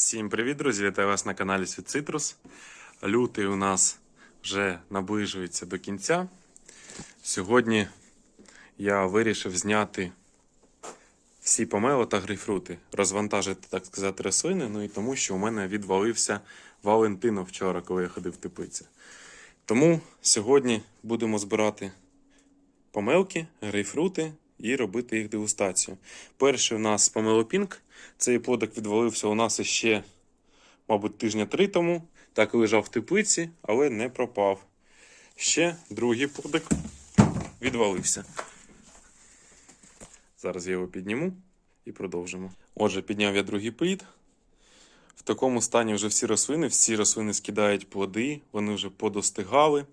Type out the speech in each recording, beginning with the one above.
Всім привіт, друзі! Вітаю вас на каналі Світ Цитрус. Лютий у нас вже наближується до кінця. Сьогодні я вирішив зняти всі помело та грейпфрути, розвантажити, так сказати, рослини. Ну і тому, що у мене відвалився Валентино вчора, коли я ходив в теплиці. Тому сьогодні будемо збирати помелки, грейпфрути і робити їх дегустацію. Перший у нас помелопінк. Цей плодик відвалився у нас іще, мабуть, тижня три тому. Так і лежав в теплиці, але не пропав. Ще другий плодик відвалився. Зараз я його підніму і продовжимо. Отже, підняв я другий плід. В такому стані вже всі рослини, всі рослини скидають плоди, вони вже подостигали.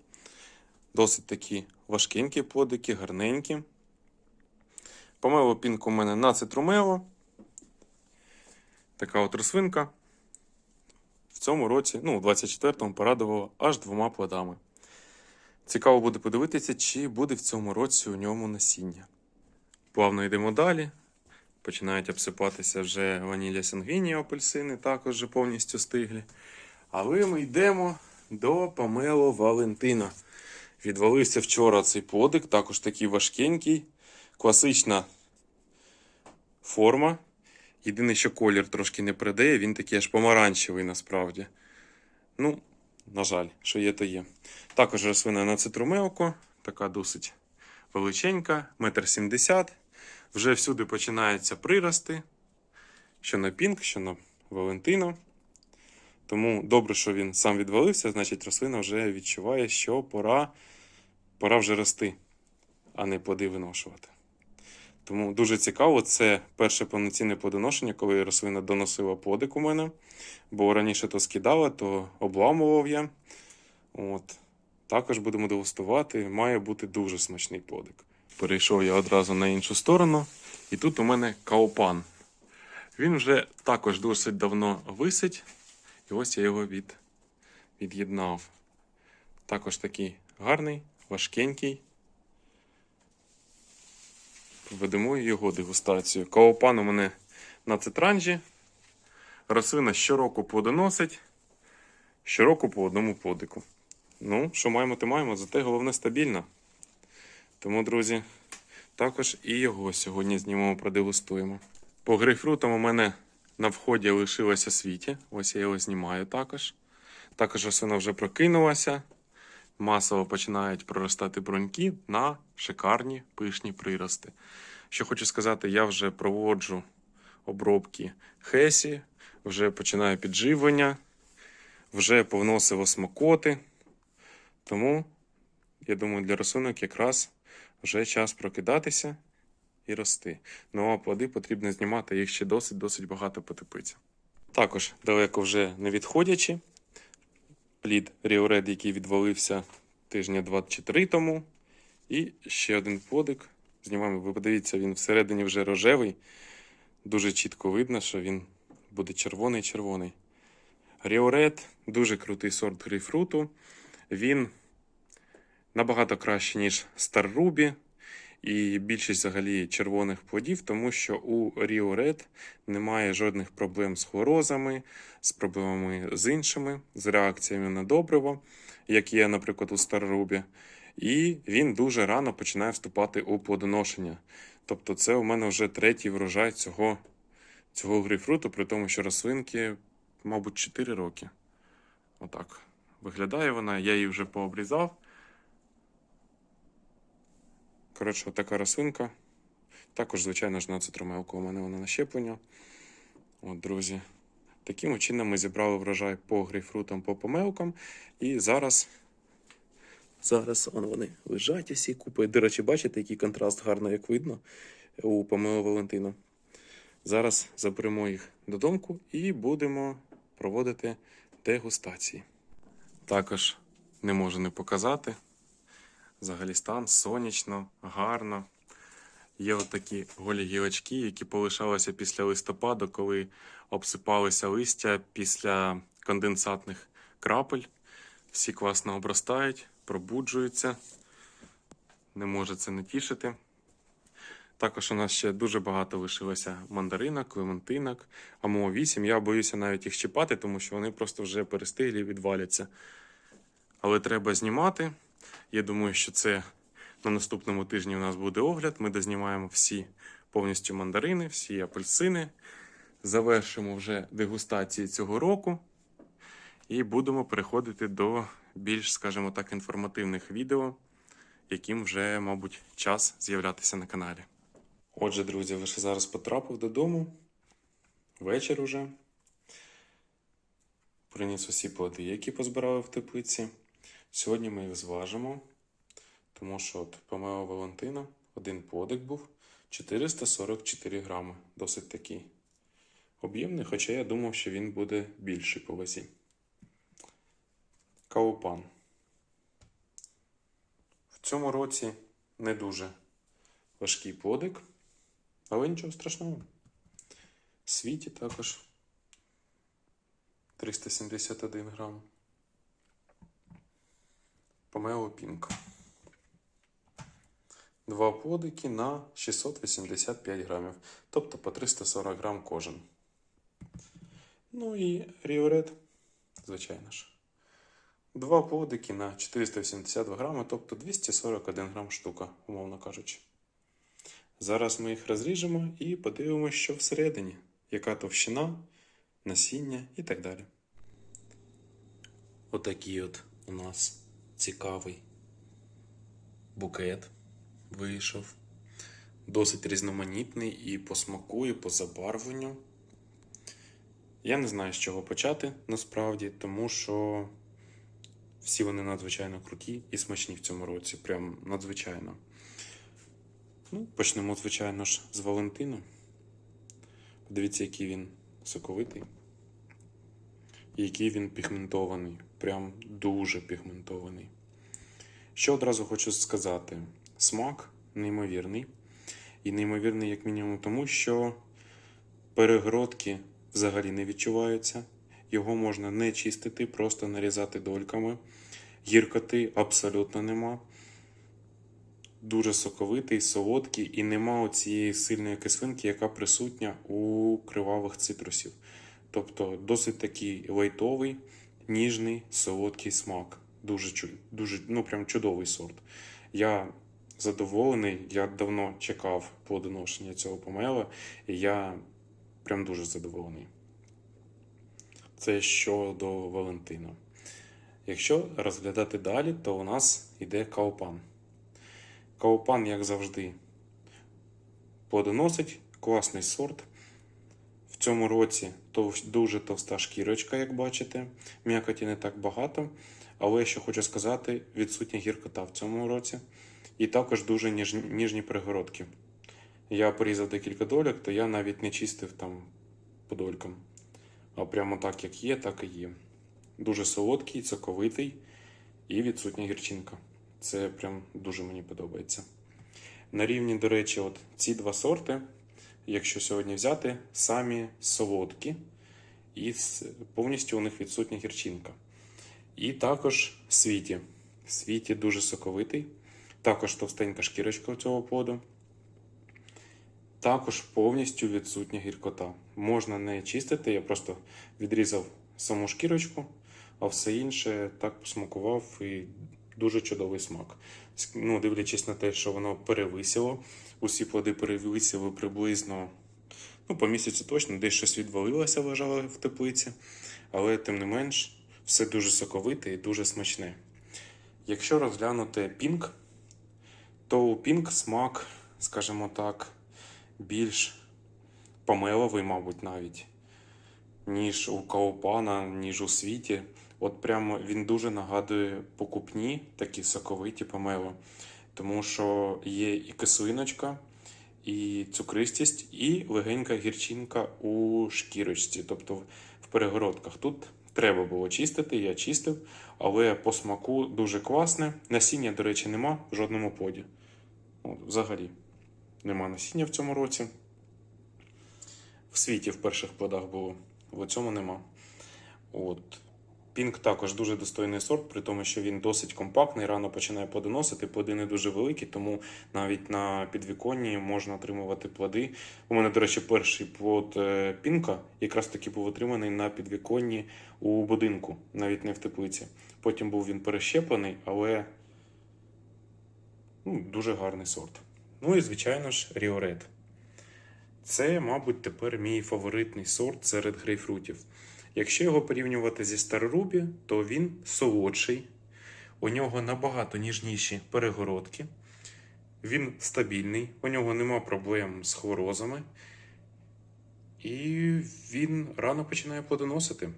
Досить такі важкенькі плодики, гарненькі. Помело пінку у мене на цитрумело. Така от рослинка. В цьому році, ну, у 24-му, порадувала аж двома плодами. Цікаво буде подивитися, чи буде в цьому році у ньому насіння. Плавно йдемо далі. Починають обсипатися вже ванілля сангвінії апельсини, також вже повністю стиглі. Але ми йдемо до Памело Валентина. Відвалився вчора цей плодик, також такий важкенький, класична форма. Єдине, що колір трошки не придає, він такий аж помаранчевий насправді. Ну, на жаль, що є, то є. Також рослина на цитрумелко, така досить величенька, метр сімдесят. Вже всюди починаються прирости. Що на пінк, що на Валентино. Тому добре, що він сам відвалився, значить рослина вже відчуває, що пора, пора вже рости, а не плоди виношувати. Тому дуже цікаво, це перше повноцінне плодоношення, коли рослина доносила плодик у мене. Бо раніше то скидала, то обламував я. От. Також будемо дегустувати. Має бути дуже смачний плодик. Перейшов я одразу на іншу сторону. І тут у мене каопан. Він вже також досить давно висить. І ось я його від... від'єднав. Також такий гарний, важкенький. Ведемо його дегустацію. Каопан у мене на цитранжі. Рослина щороку плодоносить. Щороку по одному плодику. Ну, що маємо, то маємо, зате головне стабільно. Тому, друзі, також і його сьогодні знімемо, продегустуємо. По грейпфрутам у мене на вході лишилося світі. Ось я його знімаю також. Також рослина вже прокинулася. Масово починають проростати бруньки на шикарні пишні прирости. Що хочу сказати, я вже проводжу обробки хесі, вже починаю підживлення, вже повносив осмокоти. Тому, я думаю, для рослинок якраз вже час прокидатися і рости. Ну а плоди потрібно знімати, їх ще досить-досить багато по теплиці. Також далеко вже не відходячи, плід Ріоред, який відвалився тижня 2 чи 3 тому. І ще один плодик. Знімаємо, ви подивіться, він всередині вже рожевий. Дуже чітко видно, що він буде червоний-червоний. Ріоред дуже крутий сорт грейпфруту. Він набагато краще, ніж Star. І більшість взагалі червоних плодів, тому що у Rio Red немає жодних проблем з хлорозами, з проблемами з іншими, з реакціями на добриво, як є, наприклад, у Старорубі. І він дуже рано починає вступати у плодоношення. Тобто, це у мене вже третій врожай цього, цього грейпфруту, при тому, що рослинки, мабуть, 4 роки. Отак. Виглядає вона, я її вже пообрізав. Коротше, така рослинка. Також, звичайно ж, на цитрумелку у мене вона на щеплення. От, друзі. Таким чином ми зібрали врожай по грейпфрутам, по помелкам. І зараз. Зараз он вони лежать усі купи. До речі, бачите, який контраст гарно, як видно у помело Валентина. Зараз заберемо їх додому і будемо проводити дегустації. Також не можу не показати. Взагалі стан сонячно, гарно. Є отакі голі гілочки, які полишалися після листопаду, коли обсипалися листя після конденсатних крапель. Всі класно обростають, пробуджуються. Не може це не тішити. Також у нас ще дуже багато лишилося мандаринок, клементинок, амо 8. Я боюся навіть їх чіпати, тому що вони просто вже перестиглі відваляться. Але треба знімати. Я думаю, що це на наступному тижні у нас буде огляд. Ми дознімаємо всі повністю мандарини, всі апельсини. Завершимо вже дегустації цього року. І будемо переходити до більш, скажімо так, інформативних відео, яким вже, мабуть, час з'являтися на каналі. Отже, друзі, лише зараз потрапив додому. Вечір уже. Приніс усі плоди, які позбирали в теплиці. Сьогодні ми їх зважимо, тому що от помела Валентина, один подик був 444 грами. Досить такий об'ємний, хоча я думав, що він буде більший по вазі. Каупан. В цьому році не дуже важкий подик, але нічого страшного. Світі також 371 грам. Помело Пінк. Два подики на 685 грамів, тобто по 340 грам кожен. Ну і Ріорет, звичайно ж. Два подики на 482 грами, тобто 241 грам штука, умовно кажучи. Зараз ми їх розріжемо і подивимося, що всередині, яка товщина, насіння і так далі. Отакий от у нас цікавий букет вийшов. Досить різноманітний і по смаку, і по забарвленню. Я не знаю, з чого почати насправді, тому що всі вони надзвичайно круті і смачні в цьому році. Прям надзвичайно. Ну, почнемо, звичайно ж, з Валентина. Подивіться, який він соковитий. І який він пігментований. Прям дуже пігментований. Що одразу хочу сказати: смак неймовірний. І неймовірний, як мінімум, тому що перегородки взагалі не відчуваються. Його можна не чистити, просто нарізати дольками. Гіркоти абсолютно нема. Дуже соковитий, солодкий, і нема цієї сильної кислинки, яка присутня у кривавих цитрусів. Тобто досить такий лайтовий, ніжний, солодкий смак. Дуже, дуже ну, прям чудовий сорт. Я задоволений, я давно чекав плодоношення цього помела, і я прям дуже задоволений. Це щодо Валентина. Якщо розглядати далі, то у нас йде каупан. Каупан, як завжди, плодоносить, класний сорт. Цьому році дуже товста шкірочка, як бачите. М'якоті не так багато. Але що хочу сказати, відсутня гіркота в цьому році. І також дуже ніж, ніжні перегородки. Я порізав декілька дольок, то я навіть не чистив там по долькам. А прямо так, як є, так і є. Дуже солодкий, соковитий і відсутня гірчинка. Це прям дуже мені подобається. На рівні, до речі, от ці два сорти, якщо сьогодні взяти, самі солодкі, і повністю у них відсутня гірчинка. І також світі. Світі дуже соковитий. Також товстенька шкірочка у цього плоду. Також повністю відсутня гіркота. Можна не чистити, я просто відрізав саму шкірочку, а все інше так посмакував і дуже чудовий смак. Ну, дивлячись на те, що воно перевисіло, усі плоди перевисіли приблизно ну, по місяцю точно, десь щось відвалилося, лежало в теплиці, але тим не менш, все дуже соковите і дуже смачне. Якщо розглянути пінк, то у пінк смак, скажімо так, більш помеловий, мабуть, навіть, ніж у Каупана, ніж у світі. От прямо він дуже нагадує покупні, такі соковиті помело. Тому що є і кислиночка, і цукристість, і легенька гірчинка у шкірочці, тобто в перегородках. Тут треба було чистити, я чистив, але по смаку дуже класне. Насіння, до речі, нема в жодному поді. От, взагалі. Нема насіння в цьому році. В світі в перших плодах було, в цьому нема. От. Пінк також дуже достойний сорт, при тому, що він досить компактний, рано починає плодоносити, плоди не дуже великі, тому навіть на підвіконні можна отримувати плоди. У мене, до речі, перший плод е, пінка якраз таки був отриманий на підвіконні у будинку, навіть не в теплиці. Потім був він перещеплений, але ну, дуже гарний сорт. Ну і, звичайно ж, Ріоред. Це, мабуть, тепер мій фаворитний сорт серед грейпфрутів. Якщо його порівнювати зі Старорубі, то він солодший, у нього набагато ніжніші перегородки, він стабільний, у нього нема проблем з хлорозами, і він рано починає плодоносити.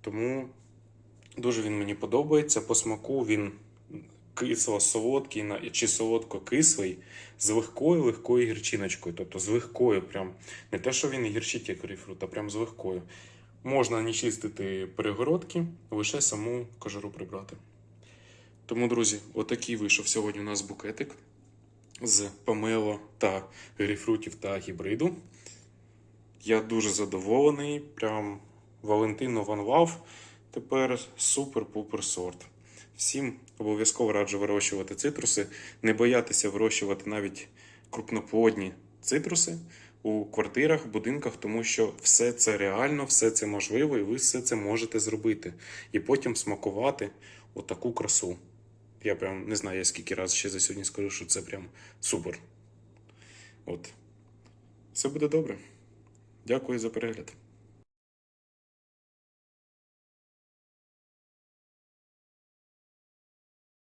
Тому дуже він мені подобається. По смаку він кисло-солодкий чи солодко-кислий з легкою легкою гірчиночкою. Тобто з легкою, прям не те, що він гірчить, як грейпфрут, а прям з легкою. Можна не чистити перегородки, лише саму кожуру прибрати. Тому, друзі, отакий вийшов сьогодні у нас букетик з помело та грейпфрутів та гібриду. Я дуже задоволений. Прям Валентино Ван Лав. Тепер супер-пупер сорт. Всім обов'язково раджу вирощувати цитруси, не боятися вирощувати навіть крупноплодні цитруси у квартирах, будинках, тому що все це реально, все це можливо, і ви все це можете зробити. І потім смакувати отаку красу. Я прям не знаю, я скільки разів ще за сьогодні скажу, що це прям супер. От. Все буде добре. Дякую за перегляд.